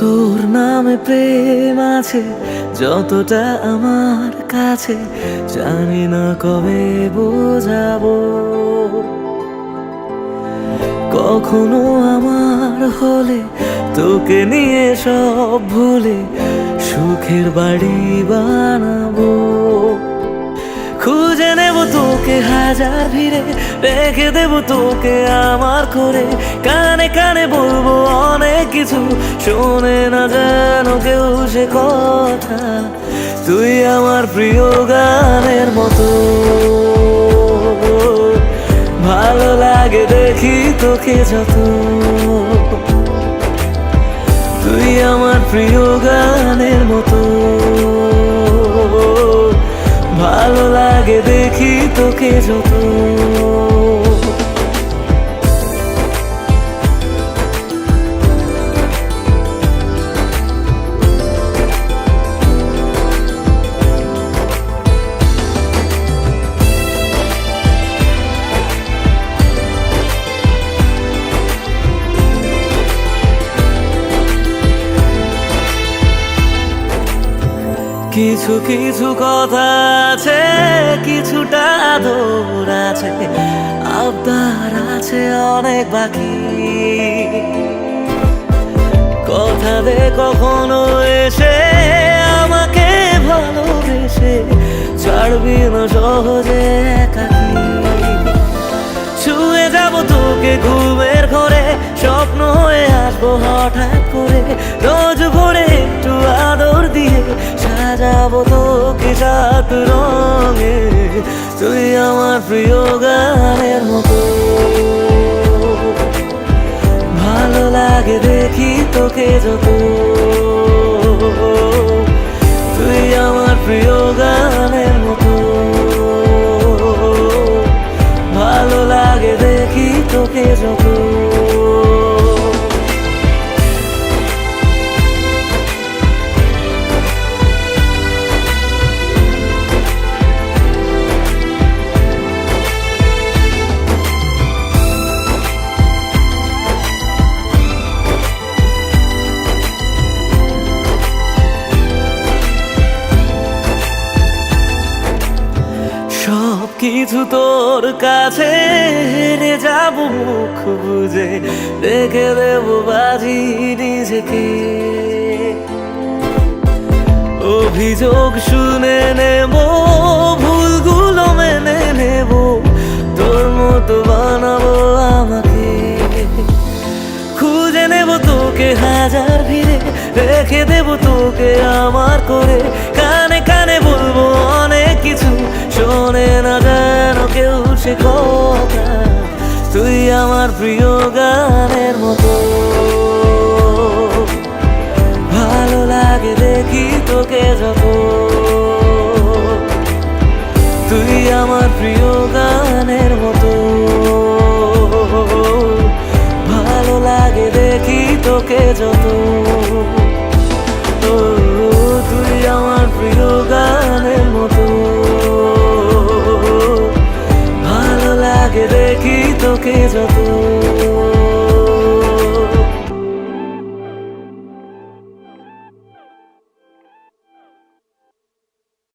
তোর নামে প্রেম আছে, যতটা আমার কাছে। জানি না কবে বোঝাবো। কখনো আমার হলে, তোকে নিয়ে সব ভুলে সুখের বাড়ি বানাবো। খুঁজে নেব তোকে হাজার ভিড়ে, রেখে দেব তোকে আমার করে। কানে কানে বলব অনেক কিছু, শোনে না যেন কেউ সে কথা। তুই আমার প্রিয় গানের মতো। ভালো লাগে দেখি তোকে যত। তুই আমার প্রিয় গানের মতো। দেখি তোকে যত। কিছু কিছু কথা আছে কিছুটা আদর আছে, আবদার আছে অনেক বাকি। কথা দে কখনো এসে আমাকে ভালোবেসে, ছাড়বি না সহজে একাকি। শুয়ে যাব তোকে ঘুমের ঘরে, স্বপ্ন হয়ে আসব হঠাৎ করে, রোজ ভোরে একটু আদর দিয়ে সাজাবো তোকে সাত রঙে। তুই আমার প্রিয় গানের মতো। ভালো লাগে দেখি তোকে যত। তুই আমার প্রিয় কিছু তোর কাছে হেরে যাব মুখ বুঝে রেখে দেব বাজি নিজেকে। অভিযোগ শুনে নেব, ভুলগুলো মেনে নেব। তোর মতো বানাবো আমাকে। খুঁজে নেব তোকে হাজার ভিড়ে, রেখে দেব তোকে আমার করে। সে কথা তুই আমার প্রিয় গানের মতো। ভালো লাগে দেখি তোকে যত। তুই আমার প্রিয় গানের মতো। ভালো লাগে দেখি তোকে যত। যত